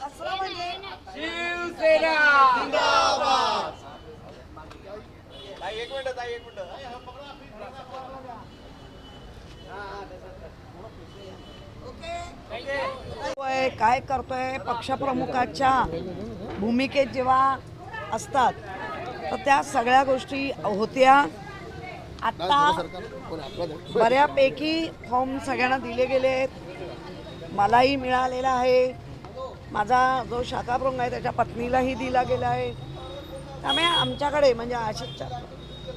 हसरा म्हणजे शिवसेना करतोय, काय करतोय? पक्षप्रमुखाच्या भूमिकेत जेव्हा असतात तर त्या सगळ्या गोष्टी होत्या. आता बऱ्यापैकी फॉर्म सगळ्यांना दिले गेले आहेत. मलाही मिळालेला आहे. माझा जो शाखा आहे त्याच्या पत्नीलाही दिला गेला आहे. त्यामुळे आमच्याकडे म्हणजे अशा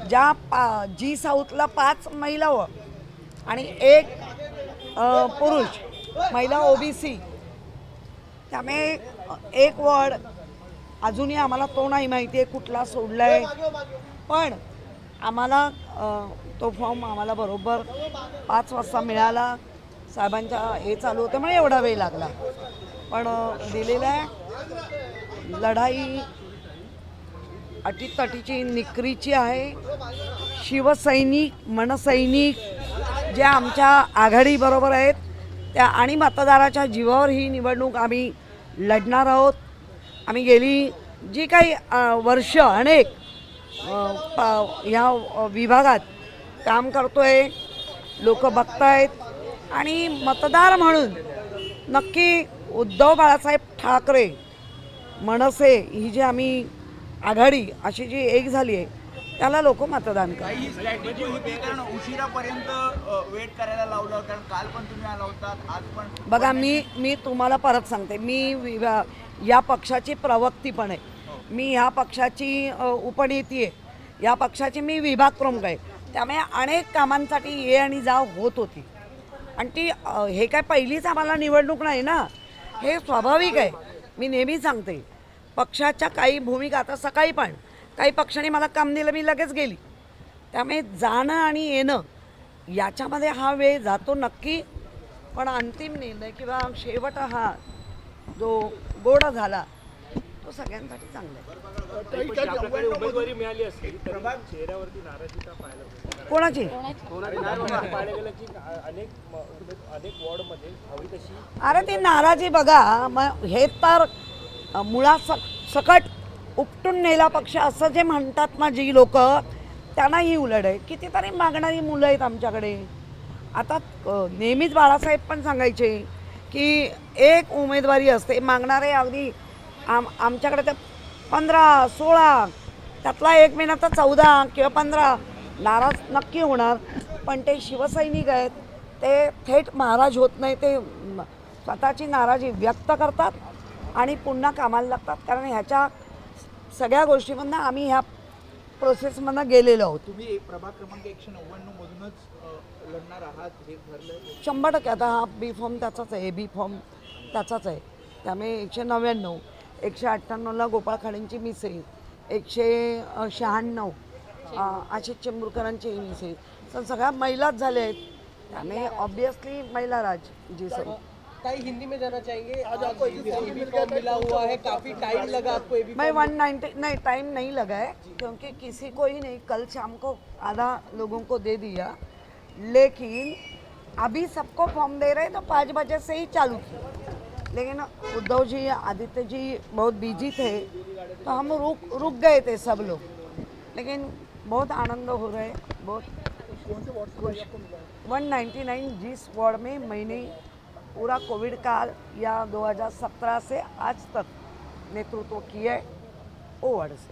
ज्या पा जी साऊथला पाच महिला व आणि एक पुरुष महिला ओबीसी त्यामुळे एक वॉर्ड अजूनही आम्हाला तो नाही माहिती आहे कुठला सोडला आहे पण आम्हाला तो फॉर्म आम्हाला बरोबर पाच वाजता मिळाला. साहेबांच्या हे चालू होतं म्हणजे एवढा वेळ लागला. पण दिलेला आहे लढाई अटीतटीची निकरीची आहे. शिवसैनिक मनसैनिक ज्या आमच्या आघाडीबरोबर आहेत त्या आणि मतदाराच्या जीवावर ही निवडणूक आम्ही लढणार आहोत. आम्ही गेली जी काही वर्ष अनेक प- ह्या विभागात काम करतो आहे लोक बघतायत आणि मतदार म्हणून नक्की उद्धव बाळासाहेब ठाकरे मनसे ही जी आम्ही आघाडी अशी जी एक झाली आहे त्याला लोक मतदान करतात. स्ट्रॅटेजी होती? कारण उशिरापर्यंत अ, वेट करायला लावलं कारण काल पण तुम्ही आला होतात आज पण बघा मी मी तुम्हाला परत सांगते. मी या पक्षाची प्रवक्ती पण आहे. मी ह्या पक्षाची उपनेती आहे. या पक्षाची मी विभाग प्रमुख आहे. त्यामुळे अनेक कामांसाठी ये आणि जा होत होती. आणि ती हे काय पहिलीच आम्हाला निवडणूक नाही ना? हे स्वाभाविक आहे. मी नेहमी सांगते पक्षाच्या काही भूमिका आता सकाळी पण काही पक्षाने मला काम दिलं मी लगेच गेली. त्यामुळे जाणं आणि येणं याच्यामध्ये हा वेळ जातो नक्की. पण अंतिम निर्णय किंवा शेवट हा जो गोड झाला तो सगळ्यांसाठी चांगला आहे. उमेदवारी मिळाली असेल तरी चेहऱ्यावरती नाराजी का पाहायला मिळते? कोणाची? कारण पाहायला गेलं की अनेक म- उमेद- अनेक वॉर्डमध्ये हवी तशी अरे ती नाराजी बघा मग हे तर अ, मुळा सक सकट उपटून नेला पक्ष असं जे म्हणतात ना जी लोक त्यांना ही उलट आहे. कितीतरी मागणारी मुलं आहेत आमच्याकडे. आता अ, नेहमीच बाळासाहेब पण सांगायचे की एक उमेदवारी असते मागणारे अगदी आम आमच्याकडे ते पंधरा सोळा त्यातला एक महिना तर चौदा किंवा पंधरा. नाराज नक्की होणार. पण ते शिवसैनिक आहेत ते थेट महाराज होत नाही ते स्वतःची नाराजी व्यक्त करतात आणि पुन्हा कामाला लागतात. कारण ह्याच्या सगळ्या गोष्टीमधनं आम्ही ह्या प्रोसेसमधनं गेलेलो आहोत. तुम्ही प्रभाग क्रमांक एकशे नव्याण्णव मधूनच अ, लढणार आहात हे ठरलंय? शंभर टक्के. आता हा बी फॉर्म त्याचाच आहे. बी फॉर्म त्याचाच आहे. त्यामुळे एकशे नव्याण्णव. एकशे अठ्ठ्याण्णवला गोपाळ खाडेंची मिसेस एकशे अ, शहाण्णव अ, आशिष चेंबूरकरांची मिसेस तर सगळ्या महिलाच झाल्या आहेत. त्यामुळे ऑब्विसली महिला राज जी सर ताई हिंदी में जाना चाहेंगे आज आपको मिला हुआ है. काफ़ी टाइम लगा आपको एबी मैं वन नाइन्टी नहीं टाइम नहीं लगा है क्योंकि किसी को ही नहीं कल शाम को आधा लोगों को दे दिया। लेकिन अभी सबको फॉर्म दे रहे तो पाँच बजे से ही चालू की लेकिन उद्धव जी आदित्य जी बहुत बिज़ी थे तो हम रुक रुक गए थे सब लोग। लेकिन बहुत आनंद हो रहा है, बहुत वन नाइन्टी नाइन जिस वार्ड में मैंने पूरा कोविड काल या 2017 से आज तक नेतृत्व किया है वो वार्ड से